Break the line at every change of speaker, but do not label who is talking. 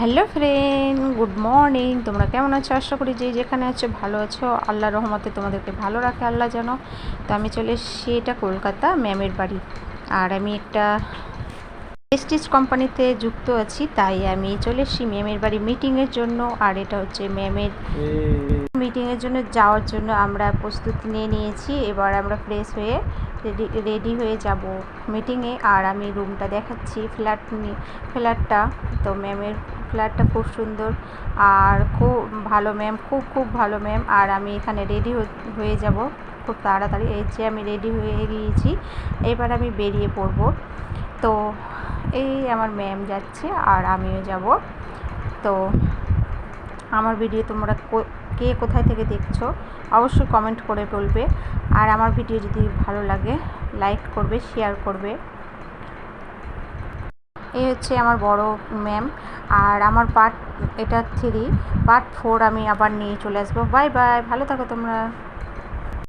Hello friend, good morning. তোমরা কেমন আছো? আশা করি যে যেখানে আছো ভালো আছো। আল্লাহ রহমতে তোমাদেরকে ভালো রাখে আল্লাহ যেন। তো আমি চলে এসেছি এটা কলকাতা ম্যামের বাড়ি। আর আমি একটা প্রেস্টিজ কোম্পানিতে যুক্ত আছি, তাই আমি চলে এসেছি ম্যামের বাড়ি মিটিংয়ের জন্য। আর এটা হচ্ছে ম্যামের মিটিংয়ের জন্য যাওয়ার জন্য আমরা প্রস্তুতি নিয়ে নিয়েছি। এবার আমরা ফ্রেশ হয়ে রেডি রেডি হয়ে যাব মিটিংয়ে আর আমি রুমটা দেখাচ্ছি ফ্ল্যাট ফ্ল্যাটটা তো ম্যামের ফ্ল্যাটটা খুব সুন্দর। আর খুব ভালো ম্যাম খুব খুব ভালো ম্যাম আর আমি এখানে রেডি হয়ে যাব। খুব তাড়াতাড়ি, এই যে আমি রেডি হয়ে গিয়েছি। এবার আমি বেরিয়ে পড়ব। তো এই আমার ম্যাম যাচ্ছে আর আমিও যাব। তো আমার ভিডিও তোমরা কে কোথায় থেকে দেখছ, অবশ্যই কমেন্ট করে বলবে। আর আমার ভিডিও যদি ভালো লাগে লাইক করবে শেয়ার করবে। এই হচ্ছে আমার বড় ম্যাম। আর আমার পার্ট এটা থ্রি পার্ট ফোর আমি আবার নিয়ে চলে আসব। বাই বাই ভালো থাকো তোমরা।